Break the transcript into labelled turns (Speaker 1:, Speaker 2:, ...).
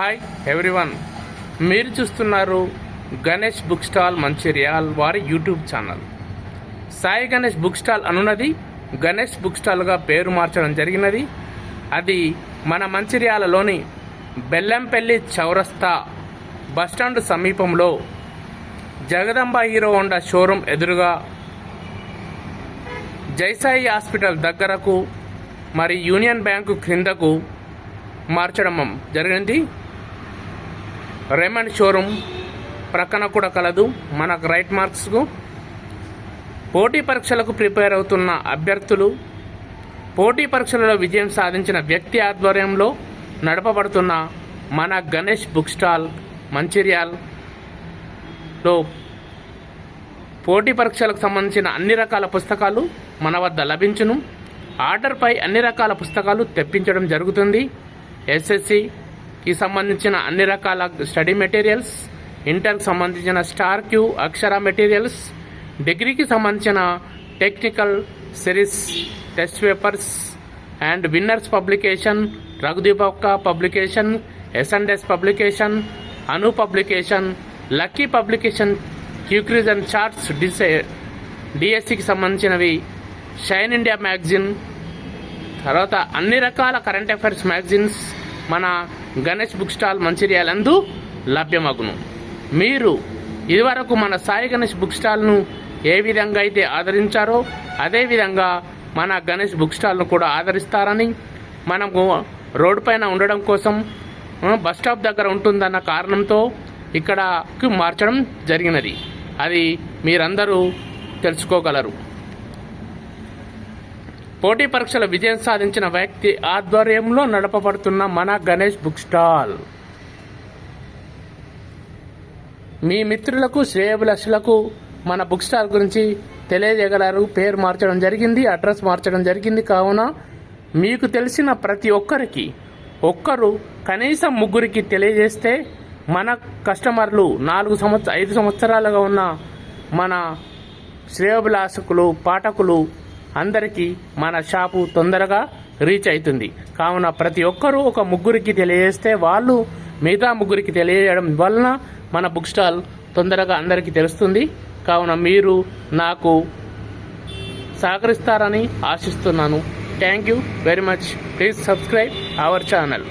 Speaker 1: Hi everyone. మీరు చూస్తున్నారు Ganesh book stall Mancherial వారి YouTube channel. Sai Ganesh book stall అనున్నది Ganesh book స్టాల్గా పేరు మార్చడం జరిగినది. అది మన మంచిర్యాలలోని బెల్లంపల్లి చౌరస్తా బస్టాండ్ సమీపంలో జగదంబ హీరో హోండా షోరూం ఎదురుగా జైసాయి హాస్పిటల్ దగ్గరకు మరి యూనియన్ బ్యాంకు క్రిందకు మార్చడం జరిగింది. రేమండ్ షోరూమ్ ప్రక్కన కూడా కలదు. మనకు రైట్ మార్క్స్కు పోటీ పరీక్షలకు ప్రిపేర్ అవుతున్న అభ్యర్థులు పోటీ పరీక్షలలో విజయం సాధించిన వ్యక్తి ఆధ్వర్యంలో నడపబడుతున్న మన గణేష్ బుక్ స్టాల్ మంచిర్యాల్లో పోటీ పరీక్షలకు సంబంధించిన అన్ని రకాల పుస్తకాలు మన వద్ద లభించును. ఆర్డర్పై అన్ని రకాల పుస్తకాలు తెప్పించడం జరుగుతుంది. కి సంబంధించిన అన్ని రకాల స్టడీ మెటీరియల్స్ ఇంటర్కి సంబంధించిన స్టార్ క్యూ అక్షర మెటీరియల్స్ డిగ్రీకి సంబంధించిన technical series test papers and winners publication రఘుదీపక్క publication S and S publication Anu publication lucky publication క్యూక్రీజ్ and charts డిసే డిఎస్సికి సంబంధించినవి షైన్ ఇండియా మ్యాగజిన్ తర్వాత అన్ని రకాల కరెంట్ అఫైర్స్ మ్యాగజిన్స్ మన గణేష్ బుక్ స్టాల్ మంచిర్యాలందు లభ్యమగును. మీరు ఇదివరకు మన సాయి గణేష్ బుక్ స్టాల్ను ఏ విధంగా అయితే ఆదరించారో అదేవిధంగా మన గణేష్ బుక్ స్టాల్ను కూడా ఆదరిస్తారని మనము రోడ్డు పైన ఉండడం కోసం బస్ స్టాప్ దగ్గర ఉంటుందన్న కారణంతో ఇక్కడకి మార్చడం జరిగినది. అది మీరందరూ తెలుసుకోగలరు. పోటీ పరీక్షల విజయం సాధించిన వ్యక్తి ఆధ్వర్యంలో నడపబడుతున్న మన గణేష్ బుక్ స్టాల్. మీ మిత్రులకు శ్రేయభిలాషులకు మన బుక్ స్టాల్ గురించి తెలియజేయగలరు. పేరు మార్చడం జరిగింది అడ్రస్ మార్చడం జరిగింది. కావున మీకు తెలిసిన ప్రతి ఒక్కరికి ఒక్కరు కనీసం ముగ్గురికి తెలియజేస్తే మన కస్టమర్లు నాలుగు సంవత్సర ఐదు సంవత్సరాలుగా ఉన్న మన శ్రేయోభిలాషకులు పాఠకులు అందరికీ మన షాపు తొందరగా రీచ్ అవుతుంది. కావున ప్రతి ఒక్కరూ ఒక ముగ్గురికి తెలియజేస్తే వాళ్ళు మిగతా ముగ్గురికి తెలియజేయడం వలన మన బుక్ స్టాల్ తొందరగా అందరికీ తెలుస్తుంది. కావున మీరు నాకు సహకరిస్తారని ఆశిస్తున్నాను. Thank you very much. Please subscribe our channel.